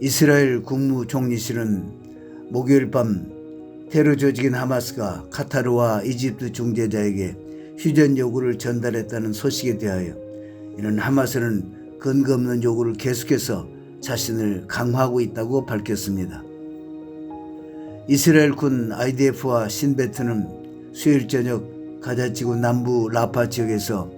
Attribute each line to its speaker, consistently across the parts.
Speaker 1: 이스라엘 국무총리실은 목요일 밤 테러 조직인 하마스가 카타르와 이집트 중재자에게 휴전 요구를 전달했다는 소식에 대하여 이는 하마스는 근거 없는 요구를 계속해서 자신을 강화하고 있다고 밝혔습니다. 이스라엘 군 IDF와 신베트는 수요일 저녁 가자지구 남부 라파 지역에서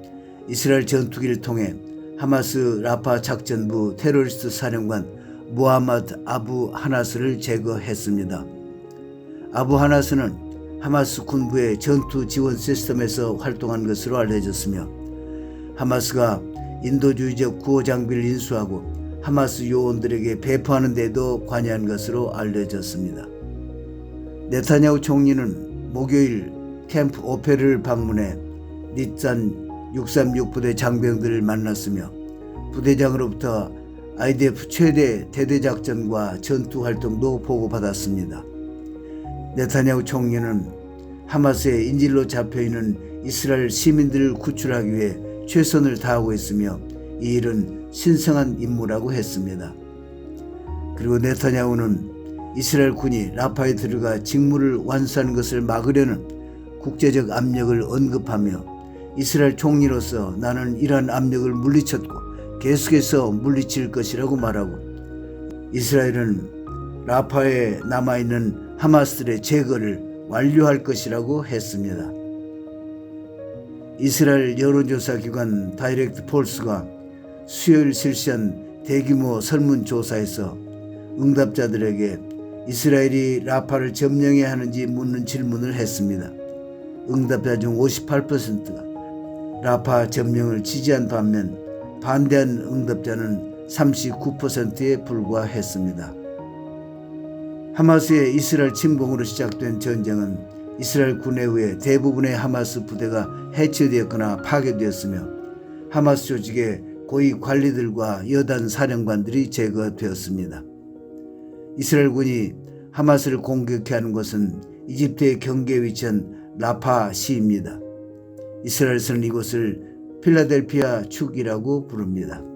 Speaker 1: 이스라엘 전투기를 통해 하마스 라파 작전부 테러리스트 사령관 무하마드 아부 하나스를 제거했습니다. 아부 하나스는 하마스 군부의 전투 지원 시스템에서 활동한 것으로 알려졌으며 하마스가 인도주의적 구호 장비를 인수하고 하마스 요원들에게 배포하는 데도 관여한 것으로 알려졌습니다. 네타냐후 총리는 목요일 캠프 오페를 방문해 닛산 636 부대 장병들을 만났으며 부대장으로부터 IDF 최대 대대작전과 전투 활동도 보고받았습니다. 네타냐후 총리는 하마스의 인질로 잡혀있는 이스라엘 시민들을 구출하기 위해 최선을 다하고 있으며 이 일은 신성한 임무라고 했습니다. 그리고 네타냐후는 이스라엘 군이 라파에 들어가 직무를 완수하는 것을 막으려는 국제적 압력을 언급하며 이스라엘 총리로서 나는 이러한 압력을 물리쳤고 계속해서 물리칠 것이라고 말하고 이스라엘은 라파에 남아있는 하마스들의 제거를 완료할 것이라고 했습니다. 이스라엘 여론조사 기관 다이렉트 폴스가 수요일 실시한 대규모 설문조사에서 응답자들에게 이스라엘이 라파를 점령해야 하는지 묻는 질문을 했습니다. 응답자 중 58%가 라파 점령을 지지한 반면 반대한 응답자는 39%에 불과했습니다. 하마스의 이스라엘 침공으로 시작된 전쟁은 이스라엘 군에 의해 대부분의 하마스 부대가 해체되었거나 파괴되었으며 하마스 조직의 고위 관리들과 여단 사령관들이 제거되었습니다. 이스라엘 군이 하마스를 공격해 하는 것은 이집트의 경계에 위치한 라파 시입니다. 이스라엘에서는 이곳을 필라델피아 축이라고 부릅니다.